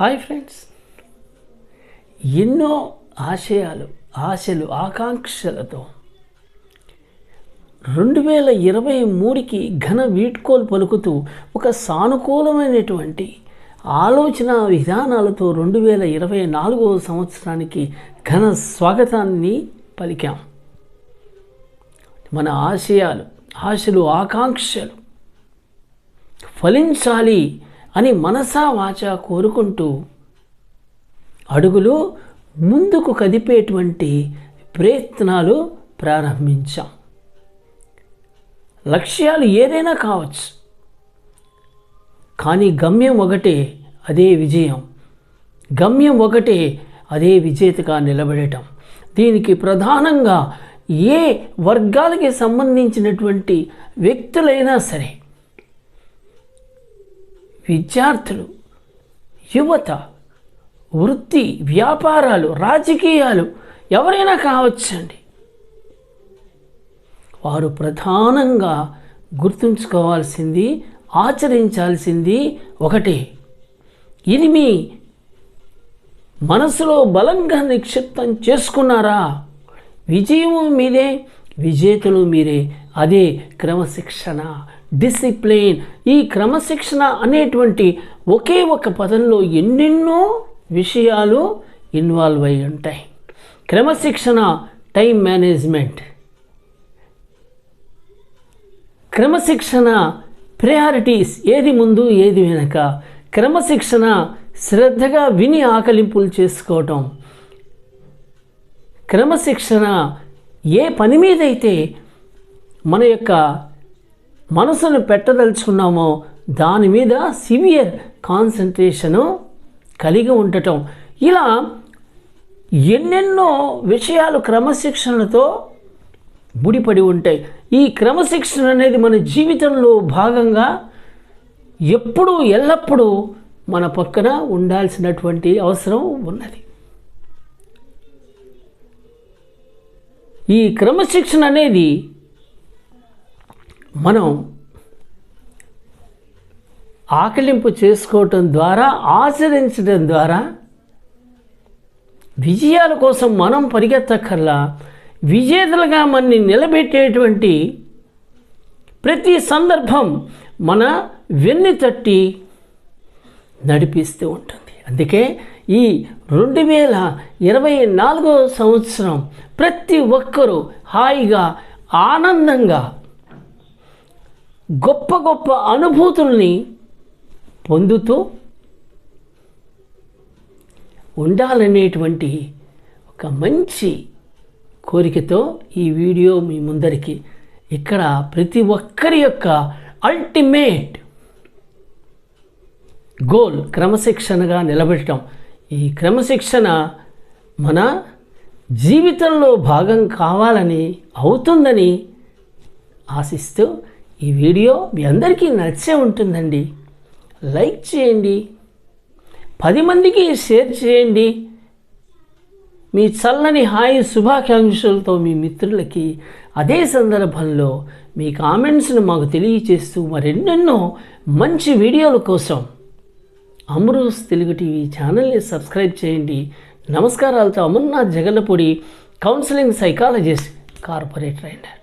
Hi friends. ఎన్నో ఆశయాలు ఆశలు ఆకాంక్షలతో రెండు వేల ఇరవై మూడుకి ఘన వీడ్కోలు పలుకుతూ ఒక సానుకూలమైనటువంటి ఆలోచన విధానాలతో రెండు వేల ఇరవై నాలుగవ సంవత్సరానికి ఘన స్వాగతాన్ని పలికాం. మన ఆశయాలు ఆశలు ఆకాంక్షలు ఫలించాలి అని మనసా వాచ కోరుకుంటూ అడుగులు ముందుకు కదిపేటువంటి ప్రయత్నాలు ప్రారంభించాం. లక్ష్యాలు ఏదైనా కావచ్చు. కానీ గమ్యం ఒకటే అదే విజయం. గమ్యం ఒకటే అదే విజేతగా నిలబడటం. దీనికి ప్రధానంగా ఏ వర్గాలకి సంబంధించినటువంటి వ్యక్తులైనా సరే విద్యార్థులు యువత వృత్తి వ్యాపారాలు రాజకీయాలు ఎవరైనా కావచ్చండి. వారు ప్రధానంగా గుర్తుంచుకోవాల్సింది ఆచరించాల్సింది ఒకటే. ఇది మీ మనసులో బలంగా నిక్షిప్తం చేసుకున్నారా? విజయము మీదే విజేతలు మీరే అదే క్రమశిక్షణ. డిసిప్లిన్ ఈ క్రమశిక్షణ అనేటువంటి ఒకే ఒక పదంలో ఎన్నెన్నో విషయాలు ఇన్వాల్వ్ అయి ఉంటాయి. క్రమశిక్షణ టైం మేనేజ్మెంట్. క్రమశిక్షణ ప్రయారిటీస్ ఏది ముందు ఏది వెనక. క్రమశిక్షణ శ్రద్ధగా విని ఆకలింపులు చేసుకోవటం. క్రమశిక్షణ ఏ పని మీదైతే మన యొక్క మనసును పెట్టదలుచుకున్నామో దాని మీద సివియర్ కాన్సన్ట్రేషను కలిగి ఉండటం. ఇలా ఎన్నెన్నో విషయాలు క్రమశిక్షణతో ముడిపడి ఉంటాయి. ఈ క్రమశిక్షణ అనేది మన జీవితంలో భాగంగా ఎప్పుడూ ఎల్లప్పుడూ మన పక్కన ఉండాల్సినటువంటి అవసరం ఉన్నది. ఈ క్రమశిక్షణ అనేది మనం ఆకలింపు చేసుకోవటం ద్వారా ఆచరించడం ద్వారా విజయాల కోసం మనం పరిగెత్తక్కర్లా. విజేతలుగా మనని నిలబెట్టేటువంటి ప్రతి సందర్భం మన వెన్ను తట్టి నడిపిస్తూ ఉంటుంది. అందుకే ఈ రెండు వేల ఇరవై నాలుగో సంవత్సరం ప్రతి ఒక్కరూ హాయిగా ఆనందంగా గొప్ప గొప్ప అనుభూతుల్ని పొందుతూ ఉండాలనేటువంటి ఒక మంచి కోరికతో ఈ వీడియో మీ ముందరికి ఇక్కడ ప్రతి ఒక్కరి యొక్క అల్టిమేట్ గోల్ క్రమశిక్షణగా నిలబెట్టడం. ఈ క్రమశిక్షణ మన జీవితంలో భాగం కావాలని అవుతుందని ఆశిస్తూ ఈ వీడియో మీ అందరికీ నచ్చే ఉంటుందండి. లైక్ చేయండి. పది మందికి షేర్ చేయండి. మీ చల్లని హాయి శుభాకాంక్షలతో మీ మిత్రులకి అదే సందర్భంలో మీ కామెంట్స్ను మాకు తెలియచేస్తూ మరెన్నెన్నో మంచి వీడియోల కోసం అమరూస్ తెలుగు టీవీ ఛానల్ని సబ్స్క్రైబ్ చేయండి. నమస్కారాలతో Amarnath Jagallapudi counselling psychologist corporate rider